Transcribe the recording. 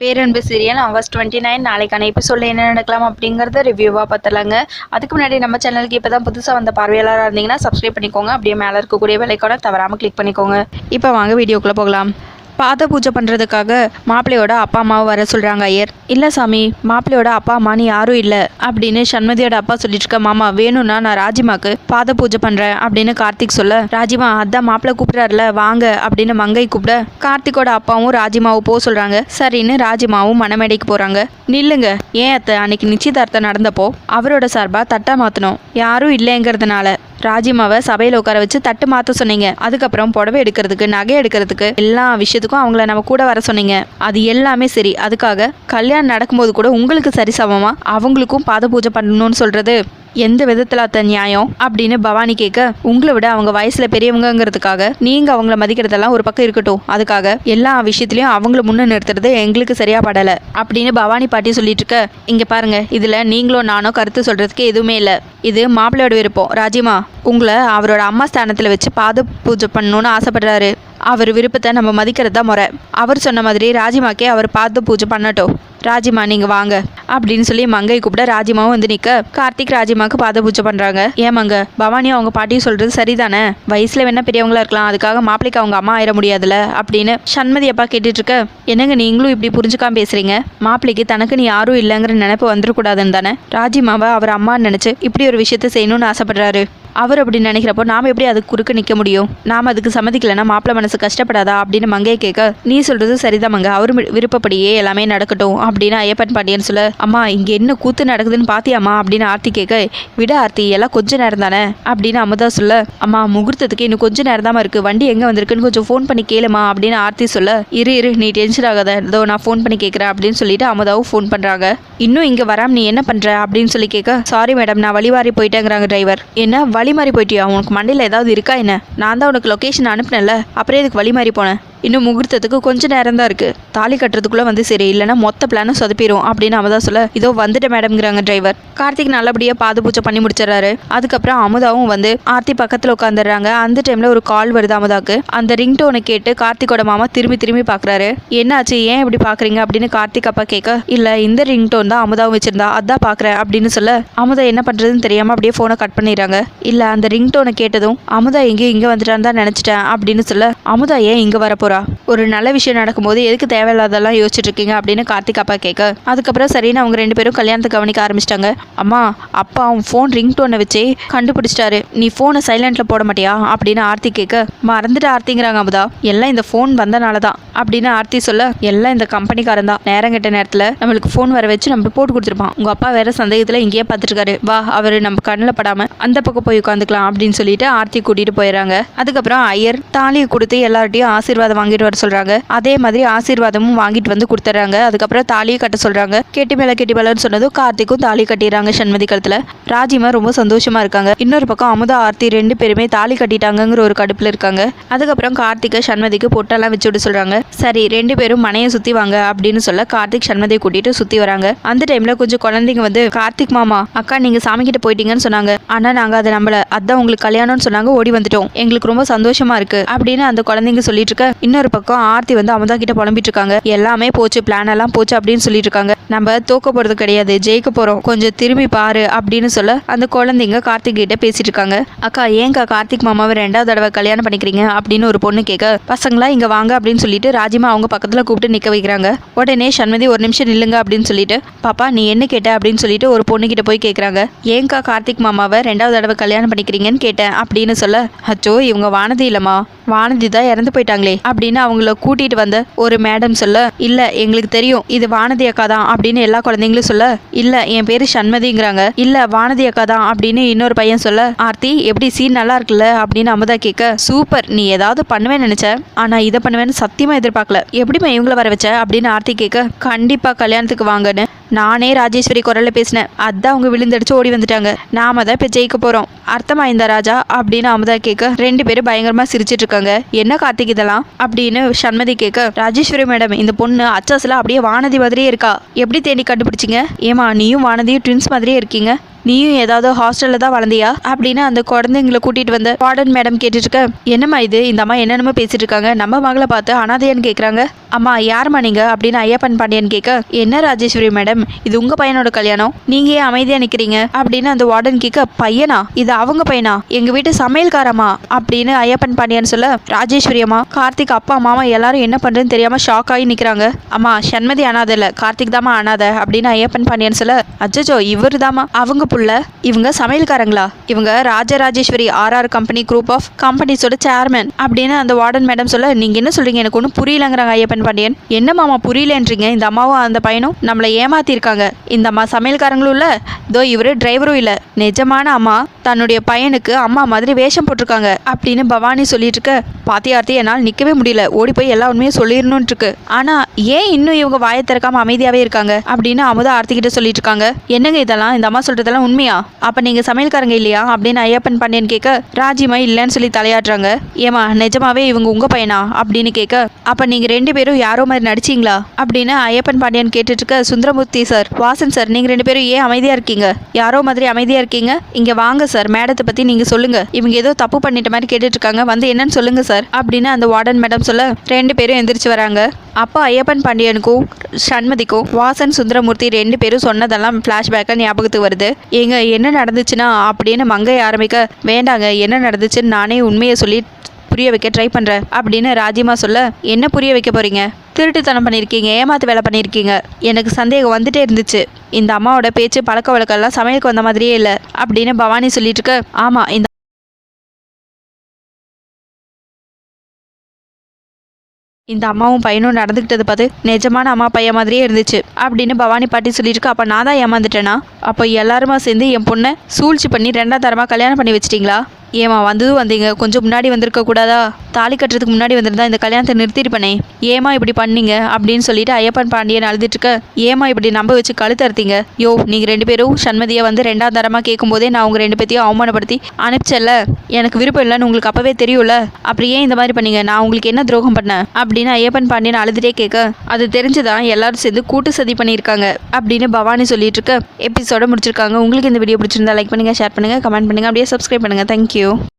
பேரன்பு serial August twenty nine நாளைக்கான எபிசோடில் என்ன நடக்கலாம் அப்படிங்கிறத ரிவ்யூவாக பார்த்துலாங்க அதுக்கு முன்னாடி நம்ம சேனலுக்கு இப்போ தான் புதுசாக வந்த பார்வையாளராக இருந்தீங்கன்னா சப்ஸ்கிரைப் பண்ணிக்கோங்க. அப்படியே மேலே இருக்கக்கூடிய விலைக்கோட தவறாமல் கிளிக் பண்ணிக்கோங்க. இப்போ வாங்க வீடியோக்குள்ளே போகலாம். பாத பூஜை பண்ணுறதுக்காக மாப்பிள்ளையோட அப்பா அம்மாவை வர சொல்கிறாங்க ஐயர். இல்லை சாமி மாப்பிள்ளையோட அப்பா அம்மான்னு யாரும் இல்லை அப்படின்னு சண்மதியோட அப்பா சொல்லிட்டு இருக்க மாமா வேணும்னா நான் ராஜிமாக்கு பாத பூஜை பண்ணுறேன் அப்படின்னு கார்த்திக் சொல்ல ராஜிமா அதான் மாப்பிள்ளை கூப்பிட்றாருல வாங்க அப்படின்னு மங்கை கூப்பிட கார்த்திக்கோட அப்பாவும் ராஜிமாவும் போக சொல்கிறாங்க சரின்னு ராஜிமாவும் மணமேடைக்கு போகிறாங்க நில்லுங்க ஏன் அத்தை அன்னைக்கு நிச்சயதார்த்தம் நடந்தப்போ அவரோட சார்பாக தட்டை மாற்றணும் யாரும் இல்லைங்கிறதுனால. ராஜிமாவை சபையில் உட்கார வச்சு தட்டு மாற்ற சொன்னீங்க. அதுக்கப்புறம் புடவை எடுக்கிறதுக்கு நகை எடுக்கிறதுக்கு எல்லா விஷயத்துக்கும் அவங்கள நம்ம கூட வர சொன்னீங்க. அது எல்லாமே சரி. அதுக்காக கல்யாணம் நடக்கும்போது கூட உங்களுக்கு சரிசமமா அவங்களுக்கும் பாத பூஜை பண்ணணும்னு சொல்றது. எந்த விதத்தில் அத்த நியாயம் அப்படின்னு பவானி கேட்க உங்களை விட அவங்க வயசுல பெரியவங்கங்கிறதுக்காக நீங்க அவங்கள மதிக்கிறதெல்லாம் ஒரு பக்கம் இருக்கட்டும். அதுக்காக எல்லா விஷயத்துலையும் அவங்கள முன்ன நிறுத்துறது எங்களுக்கு சரியா படல. அப்படின்னு பவானி பாட்டி சொல்லிட்டு இருக்க இங்க பாருங்க இதுல நீங்களும் நானும் கருத்து சொல்றதுக்கு எதுவுமே இல்லை. இது மாப்பிள்ளையோட விருப்பம். ராஜிமா உங்களை அவரோட அம்மா ஸ்தானத்தில் வச்சு பாத பூஜை பண்ணணும்னு ஆசைப்படுறாரு. அவர் விருப்பத்தை நம்ம மதிக்கிறது தான் முறை. அவர் சொன்ன மாதிரி ராஜிமாக்கே அவர் பார்த்து பூஜை பண்ணட்டும். ராஜிமா நீங்கள் வாங்க. அப்படின்னு சொல்லி மங்கை கூப்பிட ராஜிமாவும் வந்து நிற்க கார்த்திக் ராஜிமாவுக்கு பாத பூஜை பண்ணுறாங்க ஏமாங்க பவானியும் அவங்க பாட்டியும் சொல்கிறது சரிதானே? வயசில் வேணா பெரியவங்களா இருக்கலாம். அதுக்காக மாப்பிளைக்கு அவங்க அம்மா ஆயிட முடியாதுல அப்படின்னு சண்மதி அப்பா கேட்டுட்டு இருக்க. என்னங்க நீங்களும் இப்படி புரிஞ்சுக்காம பேசுறீங்க? மாப்பிளைக்கு தனக்கு நீ யாரும் இல்லைங்கிற நினைப்பு வந்துடக்கூடாதுன்னு தானே? ராஜிமாவை அவர் அம்மான்னு நினச்சி இப்படி ஒரு விஷயத்த செய்யணும்னு ஆசைப்படுறாரு. அவர் அப்படி நினைக்கிறப்போ நாம் எப்படி அதுக்கு குறுக்க நிற்க முடியும்? நாம் அதுக்கு சம்மதிக்கலைன்னா மாப்பிள்ள மனசு கஷ்டப்படாதா? அப்படின்னு மங்கையை கேட்க நீ சொல்கிறது சரிதான் மங்க. அவர் வி- விருப்பப்படியே எல்லாமே நடக்கட்டும். அப்படின்னு ஐயப்பன் பாண்டியன் சொல்ல அம்மா இங்கே என்ன கூத்து நடக்குதுன்னு பாத்தியாம்மா? அப்படின்னு ஆர்த்தி கேட்க விட ஆர்த்தி எல்லாம் கொஞ்ச நேரம் தானே? அப்படின்னு அமுதா சொல்ல அம்மா முகூர்த்தத்துக்கு இன்னும் கொஞ்ச நேரம் தான் இருக்கு. வண்டி எங்கே வந்திருக்குன்னு கொஞ்சம் ஃபோன் பண்ணி கேளுமா அப்படின்னு ஆர்த்தி சொல்ல இரு இரு நீ டென்ஷன் ஆகாத. இதோ நான் ஃபோன் பண்ணி கேட்குறேன். அப்படின்னு சொல்லிட்டு அமுதாவும் ஃபோன் பண்ணுறாங்க இன்னும் இங்கே வராம நீ என்ன பண்ணுற அப்படின்னு சொல்லி கேட்க சாரி மேடம் நான் வழிவாரி போயிட்டேங்கிறாங்க டிரைவர் என்ன வழி வழி மாறி போயிட்டியா? உனக்கு மண்டையில் ஏதாவது இருக்கா என்ன? நான் தான் உனக்கு லொக்கேஷன் அனுப்பினேன்ல. அப்புறம் எதுக்கு வழி மாறி போனேன் இன்னும் முகூர்த்தத்துக்கு கொஞ்ச நேரம் தான் இருக்கு. தாலி கட்டுறதுக்குள்ள வந்து சரி இல்லைன்னா மொத்த பிளானும் சொதப்பிடும் அப்படின்னு அமுதா சொல்ல இதோ வந்துட்ட மேடம்ங்கிறாங்க டிரைவர் கார்த்திக் நல்லபடியாக பாது பூஜை பண்ணி முடிச்சிடறாரு. அதுக்கப்புறம் அமுதாவும் வந்து ஆர்த்தி பக்கத்தில் உட்காந்துடுறாங்க அந்த டைம்ல ஒரு கால் வருது அமுதாக்கு. அந்த ரிங்டோனை கேட்டு கார்த்திகோட மாமா திரும்பி திரும்பி பார்க்குறாரு என்னாச்சு? ஏன் இப்படி பார்க்குறீங்க அப்படின்னு கார்த்திக் அப்பா கேட்க இல்லை இந்த ரிங்டோன் தான் அமுதாவும் வச்சிருந்தா அதான் பார்க்குறேன் அப்படின்னு சொல்ல அமுதா என்ன பண்ணுறதுன்னு தெரியாமல் அப்படியே ஃபோனை கட் பண்ணிடுறாங்க. இல்லை அந்த ரிங்டோனை கேட்டதும் அமுதா எங்கேயும் இங்கே வந்துட்டான்னு தான் நினச்சிட்டேன் அப்படின்னு சொல்ல அமுதா ஏன் இங்கே வரப்போறா ஒரு நல்ல விஷயம் நடக்கும்போது எதுக்கு தேவையில்லாதெல்லாம் யோசிச்சுட்டு இருக்கீங்க அப்படின்னு கார்த்திக் அப்பா கேட்க அதுக்கப்புறம் சரின்னு அவங்க ரெண்டு பேரும் கல்யாணத்தை கவனிக்க ஆரம்பிச்சிட்டாங்க. அம்மா அப்பா அவன் ஃபோன் ரிங்டோனை வச்சே கண்டுபிடிச்சிட்டாரு. நீ ஃபோனை சைலண்டில் போட மாட்டியா? அப்படின்னு ஆர்த்தி கேட்க மறந்துட்டு ஆர்த்திங்கிறாங்க அமுதா. எல்லாம் இந்த ஃபோன் வந்தனால தான். அப்படின்னு ஆர்த்தி சொல்ல எல்லாம் இந்த கம்பெனிக்காரன் தான். நேரம் கெட்ட நேரத்தில் நம்மளுக்கு ஃபோன் வர வச்சு நம்ம போட்டு கொடுத்துருப்பான். உங்கள் அப்பா வேற சந்தேகத்தில் இங்கேயே பார்த்துருக்காரு வா அவர் நம்ம கண்ணில் படாமல் அந்த பக்கம் போய் உட்காந்துக்கலாம். அப்படின்னு சொல்லிட்டு ஆர்த்தி கூட்டிட்டு போயிடுறாங்க. அதுக்கப்புறம் ஐயர் தாலியை கொடுத்து எல்லார்ட்டையும் ஆசீர்வாதம் வாங்கிட்டு வர சொல்றாங்க. அதே மாதிரி ஆசீர்வாதமும் வாங்கிட்டு வந்து கொடுத்துட்றாங்க அதுக்கப்புறம் தாலியை கட்ட சொல்றாங்க. கெட்டி மேல கெட்டி மேலன்னு சொன்னதும் கார்த்திக்கும் தாலி கட்டிடுறாங்க சண்மதி கழுத்துல. ராஜிமா ரொம்ப சந்தோஷமா இருக்காங்க. இன்னொரு பக்கம் அமுதா ஆர்த்தி ரெண்டு பேருமே தாலி கட்டிட்டாங்கிற ஒரு கடுப்புல இருக்காங்க. அதுக்கப்புறம் கார்த்திகை சண்மதிக்கு பொட்டெல்லாம் வச்சு விட சொல்றாங்க. சரி ரெண்டு பேரும் மனையை சுத்தி வாங்க அப்படின்னு சொல்ல கார்த்திக் சண்மதியை கூட்டிட்டு சுத்தி வராங்க. அந்த டைம்ல கொஞ்சம் குழந்தைங்க வந்து கார்த்திக் மாமா அக்கா நீங்க சாமி கிட்ட போயிட்டீங்கன்னு சொன்னாங்க. ஆனா நாங்க அதை நம்மள அதான் உங்களுக்கு கல்யாணம்னு சொன்னாங்க ஓடி வந்துட்டோம். எங்களுக்கு ரொம்ப சந்தோஷமா இருக்கு. அப்படின்னு அந்த குழந்தைங்க சொல்லிட்டு இருக்க இன்னொரு பக்கம் ஆர்த்தி வந்து அமுதா கிட்ட புலம்பிட்டு இருக்காங்க எல்லாமே போச்சு பிளான் எல்லாம் போச்சு அப்படின்னு சொல்லிட்டு இருக்காங்க நம்ம தோக்க போறது கிடையாது ஜெயிக்க போறோம். கொஞ்சம் திரும்பி பாரு அப்படின்னு சொல்ல அந்த குழந்தைங்க கார்த்திக் கிட்ட பேசிட்டு இருக்காங்க அக்கா ஏங்கா கார்த்திக் மாமாவை ரெண்டாவது தடவை கல்யாணம் பண்ணிக்கிறீங்க? அப்படின்னு ஒரு பொண்ணு கேட்க பசங்களா இங்க வாங்க அப்படின்னு சொல்லிட்டு ராஜிமா அவங்க பக்கத்துல கூப்பிட்டு நிக்க வைக்கிறாங்க. உடனே சண்மதி ஒரு நிமிஷம் நில்லுங்க அப்படின்னு சொல்லிட்டு பாப்பா நீ என்ன கேட்ட? அப்படின்னு சொல்லிட்டு ஒரு பொண்ணு கிட்ட போய் கேக்குறாங்க ஏங்கா கார்த்திக் மாமாவை ரெண்டாவது தடவை கல்யாணம் பண்ணிக்கிறீங்கன்னு கேட்டேன் அப்படின்னு சொல்ல அச்சோ இவங்க வானதி இல்லம்மா. வானதி தான் இறந்து போயிட்டாங்களே அப்படின்னு அவங்கள கூட்டிட்டு வந்த ஒரு மேடம் சொல்ல இல்ல எங்களுக்கு தெரியும். இது வானதி அக்கா தான் அப்படின்னு எல்லா குழந்தைங்களும் சொல்ல இல்ல என் பேரு சண்மதிங்கிறாங்க. இல்ல வானதி அக்கா தான் அப்படின்னு இன்னொரு பையன் சொல்ல ஆர்த்தி எப்படி சீன் நல்லா இருக்குல்ல? அப்படின்னு அமுதா கேட்க சூப்பர். நீ ஏதாவது பண்ணுவேன்னு நினைச்ச ஆனா இதை பண்ணுவேன்னு சத்தியமா எதிர்பார்க்கல. எப்படிம்மா இவங்கள வர வச்ச? அப்படின்னு ஆர்த்தி கேட்க கண்டிப்பா கல்யாணத்துக்கு வாங்கன்னு நானே ராஜேஸ்வரி குரலில் பேசினேன். அதான் அவங்க விழுந்தடிச்சு ஓடி வந்துட்டாங்க. நாம தான் இப்போ ஜெயிக்க போகிறோம் அர்த்தமாயிருந்தா ராஜா? அப்படின்னு அமுதா கேட்க ரெண்டு பேரும் பயங்கரமாக சிரிச்சிட்டு இருக்காங்க. என்ன கார்த்திக் இதெல்லாம்? அப்படின்னு சண்மதி கேட்க ராஜேஸ்வரி மேடம் இந்த பொண்ணு அச்சாஸ்ல அப்படியே வானதி மாதிரியே இருக்கா? எப்படி தேடி கண்டுபிடிச்சிங்க? ஏமா நீயும் வானதியும் ட்வின்ஸ் மாதிரியே இருக்கீங்க. நீயும் ஏதாவது ஹாஸ்டல்ல தான் வளர்ந்தியா? அப்படின்னு அந்த குழந்தைங்களை கூட்டிட்டு வந்த வார்டன் மேடம் கேட்டுட்டு இருக்க என்னம்மா இது? இந்த அம்மா என்னென்னமோ பேசிட்டு இருக்காங்க. நம்ம மகளை பார்த்து அனாதையான்னு கேக்குறாங்க. அம்மா யாரும்மா நீங்க? அப்படின்னு ஐயப்பன் பாண்டியன் கேட்க என்ன ராஜேஸ்வரி மேடம் இது உங்க பையனோட கல்யாணம். நீங்க ஏன் அமைதியா நிக்கிறீங்க? அப்படின்னு அந்த வார்டன் கேட்க பையனா? இது அவங்க பையனா? எங்க வீட்டு சமையல்காரம்மா? அப்படின்னு ஐயப்பன் பாண்டியன் சொல்ல ராஜேஸ்வரி அம்மா கார்த்திக் அப்பா மாமா எல்லாரும் என்ன பண்றதுன்னு தெரியாம ஷாக் ஆகி நிக்கிறாங்க. அம்மா சண்மதி அனாதை இல்ல கார்த்திக் தாமா அனாதை. அப்படின்னு ஐயப்பன் பாண்டியன் சொல்ல அச்சச்சோ இவர் தாமா அவங்க புள்ள இவங்க சமையல்காரங்களா? இவங்க Rajarajeswari RR company group of கம்பெனிஸோட chairman அப்படின்னு அந்த வார்டன் மேடம் சொல்ல நீங்க என்ன சொல்றீங்க? எனக்கு ஒன்றும் புரியலங்கிறாங்க ஐயப்பன் பாண்டியன். என்ன மாமா புரியலன்றீங்க? இந்த அம்மாவும் அந்த பையனும் நம்மளை ஏமாத்திருக்காங்க இந்த அம்மா சமையல்காரங்களும் இல்ல. இதோ இவரு டிரைவரும் இல்ல. நிஜமான அம்மா தன்னுடைய பையனுக்கு அம்மா மாதிரி வேஷம் போட்டிருக்காங்க. அப்படின்னு பவானி சொல்லிட்டு இருக்க பாத்தியார்த்தி என்னால் நிக்கவே முடியல. ஓடி போய் எல்லா உண்மையும் சொல்லிடணும்னு இருக்கு. ஆனா ஏன் இன்னும் இவங்க வாயை திறக்காம அமைதியாவே இருக்காங்க? அப்படின்னு அமுதா ஆர்த்திக்கிட்ட சொல்லிட்டு இருக்காங்க. என்னங்க இதெல்லாம்? இந்த அம்மா சொல்றதெல்லாம் உண்மையா? அப்போ நீங்கள் சமையல்காரங்க இல்லையா? அப்படின்னு ஐயப்பன் பாண்டியன் கேட்க ராஜிமா இல்லைன்னு சொல்லி தலையாடுறாங்க ஏமா நிஜமாவே இவங்க உங்கள் பையனா? அப்படின்னு கேட்க அப்போ நீங்கள் ரெண்டு பேரும் யாரோ மாதிரி நடிச்சீங்களா? அப்படின்னு ஐயப்பன் பாண்டியன் கேட்டுட்டு இருக்க சுந்தரமூர்த்தி சார் வாசன் சார் நீங்கள் ரெண்டு பேரும் ஏன் அமைதியாக இருக்கீங்க? யாரோ மாதிரி அமைதியாக இருக்கீங்க? இங்கே வாங்க சார் மேடத்தை பற்றி நீங்கள் சொல்லுங்கள் இவங்க ஏதோ தப்பு பண்ணிட்ட மாதிரி கேட்டுட்டு இருக்காங்க வந்து என்னன்னு சொல்லுங்கள் சார் அப்படின்னு அந்த வார்டன் மேடம் சொல்ல ரெண்டு பேரும் எந்திரிச்சு வராங்க. அப்போ ஐயப்பன் பாண்டியனுக்கும் சண்மதிக்கும் வாசன் சுந்தரமூர்த்தி ரெண்டு பேரும் சொன்னதெல்லாம் ஃப்ளாஷ்பேக்காக ஞாபகத்துக்கு வருது. ஏங்க என்ன நடந்துச்சுன்னா அப்படின்னு மங்கை ஆரம்பிக்க வேண்டாங்க என்ன நடந்துச்சுன்னு நானே உண்மையை சொல்லி புரிய வைக்க ட்ரை பண்ணுறேன் அப்படின்னு ராஜிமா சொல்ல என்ன புரிய வைக்க போறீங்க? திருட்டுத்தனம் பண்ணியிருக்கீங்க ஏமாத்து வேலை பண்ணியிருக்கீங்க எனக்கு சந்தேகம் வந்துட்டே இருந்துச்சு. இந்த அம்மாவோட பேச்சு பழக்க வழக்கம்லாம் சமையலுக்கு வந்த மாதிரியே இல்லை அப்படின்னு பவானி சொல்லிட்டு இருக்க ஆமாம் இந்த இந்த அம்மாவும் பையனும் நடந்துக்கிட்டது பார்த்து நிஜமான அம்மா பையன் மாதிரியே இருந்துச்சு. அப்படின்னு பவானி பாட்டி சொல்லியிருக்கு. அப்போ நான் தான் ஏமாந்துட்டேனா? அப்போ எல்லாருமா சேர்ந்து என் பொண்ணை சூழ்ச்சி பண்ணி ரெண்டாம் தரமாக கல்யாணம் பண்ணி வச்சிட்டிங்களா? ஏமா வந்ததும் வந்தீங்க. கொஞ்சம் முன்னாடி வந்திருக்க கூடாதா? தாலி கட்டுறதுக்கு முன்னாடி வந்திருந்தா இந்த கல்யாணத்தை நிறுத்திருப்பனே. ஏமா இப்படி பண்ணீங்க? அப்படின்னு சொல்லிட்டு ஐயப்பன் பாண்டியன் அழுதுட்டு இருக்க ஏமா இப்படி நம்ப வச்சு கழுத்தறுத்தீங்க யோ நீங்க ரெண்டு பேரும் சண்மதியை வந்து ரெண்டாம் தரமா கேட்கும் போதே நான் உங்க ரெண்டு பேத்தையும் அவமானப்படுத்தி அனுப்பிச்சல எனக்கு விருப்பம் இல்லைன்னு உங்களுக்கு அப்பவே தெரியும்ல. அப்புறம் ஏன் இந்த மாதிரி பண்ணீங்க? நான் உங்களுக்கு என்ன துரோகம் பண்ணேன்? அப்படின்னு ஐயப்பன் பாண்டியன் அழுதுட்டே கேட்க அது தெரிஞ்சுதான் எல்லாரும் சேர்ந்து கூட்டு சதி பண்ணியிருக்காங்க அப்படின்னு பவானி சொல்லிட்டு இருக்க எபிசோட முடிச்சிருக்காங்க. உங்களுக்கு இந்த வீடியோ பிடிச்சிருந்தா லைக் பண்ணுங்க ஷேர் பண்ணுங்க கமெண்ட் பண்ணுங்க. அப்படியே சப்ஸ்கிரைப் பண்ணுங்க. Thank you you.